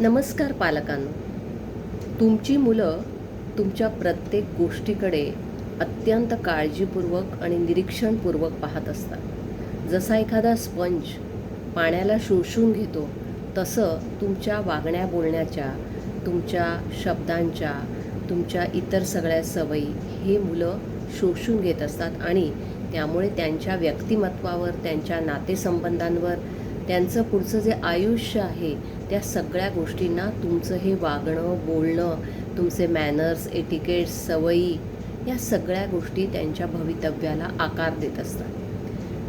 नमस्कार पालकांनो. तुमची मुलं तुमच्या प्रत्येक गोष्टीकडे अत्यंत काळजीपूर्वक आणि निरीक्षणपूर्वक पाहत असतात. जसा एखादा स्पंज पाण्याला शोषून घेतो तसं तुमच्या वागण्या बोलण्याच्या तुमच्या शब्दांच्या तुमच्या इतर सगळ्या सवयी हे मुलं शोषून घेत असतात आणि त्यामुळे त्यांच्या व्यक्तिमत्वावर त्यांच्या नातेसंबंधांवर त्यांचं पुढचं जे आयुष्य आहे त्या सगळ्या गोष्टींना तुमचं हे वागणं बोलणं तुमचे मॅनर्स एटिकेट्स सवयी या सगळ्या गोष्टी त्यांच्या भवितव्याला आकार देत असतात.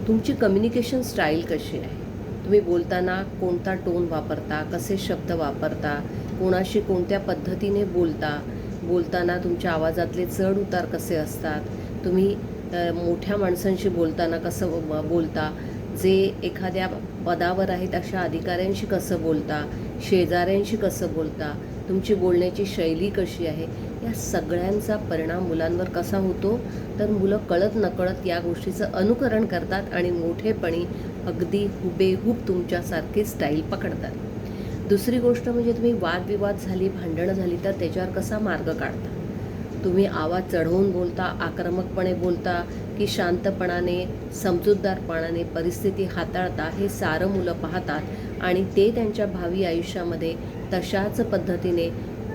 तुमची कम्युनिकेशन स्टाईल कशी आहे? तुम्ही बोलताना कोणता टोन वापरता कसे शब्द वापरता कोणाशी कोणत्या पद्धतीने बोलता बोलताना तुमच्या आवाजातले चढ उतार कसे असतात तुम्ही मोठ्या माणसांशी बोलताना कसं बोलता जे एखाद्या पदावर आहेत अशा अधिकाऱ्यांशी कसं बोलता शेजाऱ्यांशी कसं बोलता तुमची बोलण्याची शैली कशी आहे या सगळ्यांचा परिणाम मुलांवर कसा होतो? तर मुलं कळत नकळत या गोष्टीचं अनुकरण करतात आणि मोठेपणी अगदी हुबेहूब तुमच्यासारखी स्टाईल पकडतात. दुसरी गोष्ट म्हणजे तुम्ही वादविवाद झाली भांडणं झाली तर त्याच्यावर कसा मार्ग काढता? तुम्ही आवाज चढवून बोलता आक्रमकपणे बोलता की शांतपणाने समजूतदारपणाने परिस्थिती हाताळता हे सारं मुलं पाहतात आणि ते त्यांच्या भावी आयुष्यामध्ये तशाच पद्धतीने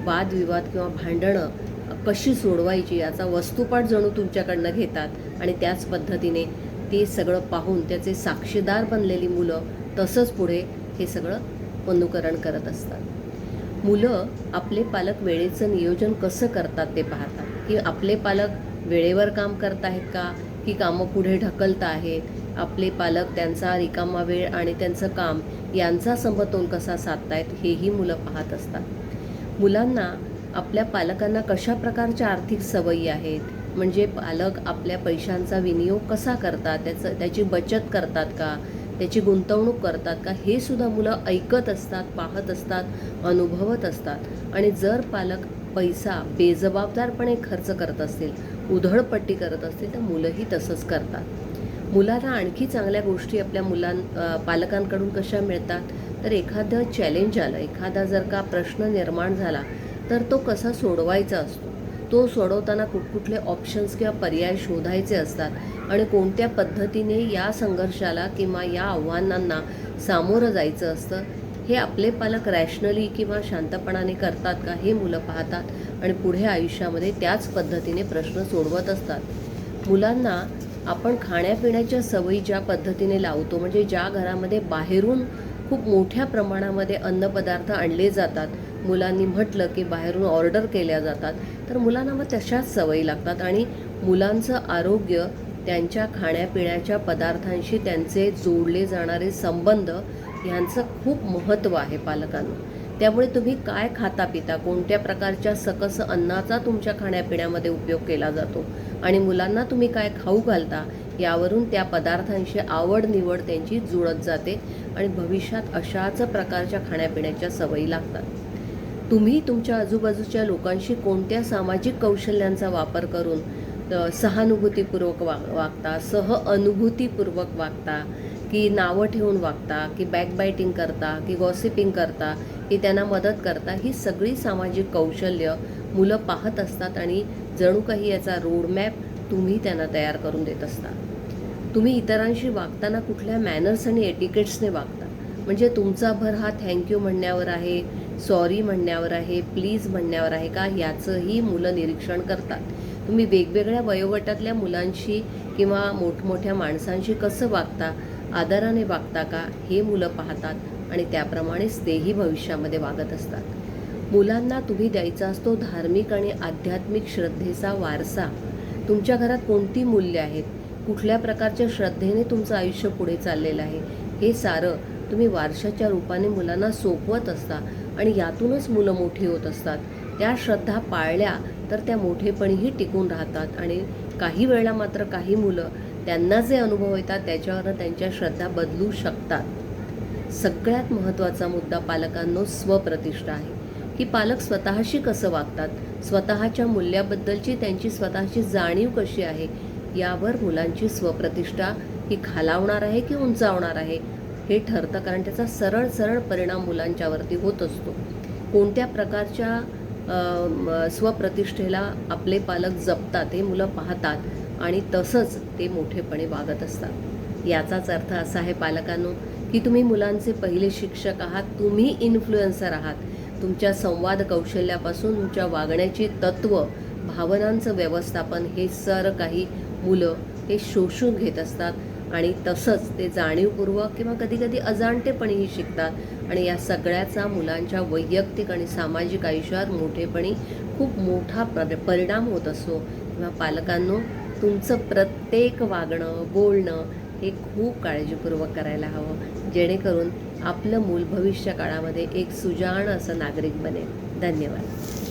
वादविवाद किंवा भांडणं कशी सोडवायची याचा वस्तुपाठ जणू तुमच्याकडनं घेतात आणि त्याच पद्धतीने ते सगळं पाहून त्याचे साक्षीदार बनलेली मुलं तसंच पुढे हे सगळं अनुकरण करत असतात. मुलं आपले पालक वेळेचं नियोजन कसं करतात ते पाहतात. की आपले पालक वेळेवर काम करत आहेत का? की कामं पुढे ढकलत आहेत. आपले पालक त्यांचा रिकामा वेळ आणि त्यांचं काम यांचा समतोल कसा साधतायत हेही मुलं पाहत असतात. मुलांना आपल्या पालकांना कशा प्रकारच्या आर्थिक सवयी आहेत? म्हणजे पालक आपल्या पैशांचा विनियोग कसा करतात? त्याचं त्याची बचत करतात का? त्याची गुंतवणूक करतात का? हे सुद्धा मुलं ऐकत असतात पाहत असतात अनुभवत असतात. आणि जर पालक पैसा बेजबाबदारपणे खर्च करत असतील उधळपट्टी करत असतील तर मुलंही तसंच करतात. मुलाला आणखी चांगल्या गोष्टी आपल्या मुलां पालकांकडून कशा मिळतात? तर एखादं चॅलेंज आलं एखादा जर का प्रश्न निर्माण झाला तर तो कसा सोडवायचा असतो? तो सोडवताना कुठकुठले ऑप्शन्स किंवा पर्याय शोधायचे असतात आणि कोणत्या पद्धतीने या संघर्षाला किंवा या आव्हानांना सामोरं जायचं असतं? हे आपले पालक रॅशनली किंवा शांतपणाने करतात का हे मुलं पाहतात आणि पुढे आयुष्यामध्ये त्याच पद्धतीने प्रश्न सोडवत असतात. मुलांना आपण खाण्यापिण्याच्या सवयी ज्या पद्धतीने लावतो म्हणजे ज्या घरामध्ये बाहेरून खूप मोठ्या प्रमाणामध्ये अन्नपदार्थ आणले जातात मुलांनी म्हटलं की बाहेरून ऑर्डर केल्या जातात तर मुलांना मग तशाच सवयी लागतात आणि मुलांचं आरोग्य त्यांच्या खाण्यापिण्याच्या पदार्थांशी त्यांचे जोडले जाणारे संबंध ह्यांचं खूप महत्त्व आहे पालकांना. त्यामुळे तुम्ही काय खाता पिता? कोणत्या प्रकारच्या सकस अन्नाचा तुमच्या खाण्यापिण्यामध्ये उपयोग केला जातो? आणि मुलांना तुम्ही काय खाऊ घालता? यावरून त्या पदार्थांची आवड निवड त्यांची जुळत जाते आणि भविष्यात अशाच प्रकारच्या खाण्यापिण्याच्या सवयी लागतात. तुम्ही तुमच्या आजूबाजूच्या लोकांशी कोणत्या सामाजिक कौशल्यांचा वापर करून सहानुभूतीपूर्वक वा वागता? सह अनुभूतीपूर्वक वागता? की नावं ठेवून वागता की बॅकबायटिंग करता की गॉसिपिंग करता की त्यांना मदत करता ही सगळी सामाजिक कौशल्य मुलं पाहत असतात आणि जणू काही याचा रोडमॅप तुम्ही त्यांना तयार करून देत असता. तुम्ही इतरांशी वागताना कुठल्या मॅनर्स आणि एटिकेट्सने वागता? म्हणजे तुमचा भर हा थँक्यू म्हणण्यावर आहे सॉरी म्हणण्यावर आहे प्लीज म्हणण्यावर आहे का? याचंही मुलं निरीक्षण करतात. तुम्ही वेगवेगळ्या वयोगटातल्या मुलांशी किंवा मोठमोठ्या माणसांशी कसं वागता? आदराने वागता का हे मुलं पाहतात आणि त्याप्रमाणेच तेही भविष्यामध्ये वागत असतात. मुलांना तुम्ही द्यायचा असतो धार्मिक आणि आध्यात्मिक श्रद्धेचा वारसा. तुमच्या घरात कोणती मूल्य आहेत? कुठल्या प्रकारच्या श्रद्धेने तुमचं आयुष्य पुढे चाललेलं आहे? हे सारं तुम्ही वारशाच्या रूपाने मुलांना सोपवत असता आणि यातूनच मुलं मोठी होत असतात. त्या श्रद्धा पाळल्या तर त्या मोठेपणीही टिकून राहतात आणि काही वेळेला मात्र काही मुलं त्यांना जे अनुभव येतात त्याच्यावरनं त्यांच्या श्रद्धा बदलू शकतात. सगळ्यात महत्त्वाचा मुद्दा पालकांनो स्वप्रतिष्ठा आहे. की पालक स्वतःशी कसं वागतात स्वतःच्या मूल्याबद्दलची त्यांची स्वतःची जाणीव कशी आहे यावर मुलांची स्वप्रतिष्ठा ही खालावणार आहे की उंचावणार आहे हे ठरतं. कारण त्याचा सरळ सरळ परिणाम मुलांच्यावरती होत असतो. कोणत्या प्रकारच्या स्वप्रतिष्ठेला आपले पालक जपतात हे मुलं पाहतात आणि तसंच ते मोठेपणे वागत असतात. याचाच अर्थ असा आहे पालकांनो की तुम्ही मुलांचे पहिले शिक्षक आहात तुम्ही इन्फ्लुएन्सर आहात. तुमच्या संवाद कौशल्यापासून तुमच्या वागण्याची तत्त्व भावनांचं व्यवस्थापन हे सर काही मुलं हे शोषून घेत असतात आणि तसंच ते जाणीवपूर्वक किंवा कधीकधी अजाणतेपणीही शिकतात. आणि या सगळ्याचा मुलांच्या वैयक्तिक आणि सामाजिक आयुष्यात मोठेपणी खूप मोठा पर परिणाम होत असतो. किंवा पालकांनो तुमचं प्रत्येक वागणं बोलणं हे खूप काळजीपूर्वक करायला हवं जेणेकरून आपलं मूल भविष्य काळामध्ये एक सुजाण असं नागरिक बनेल. धन्यवाद.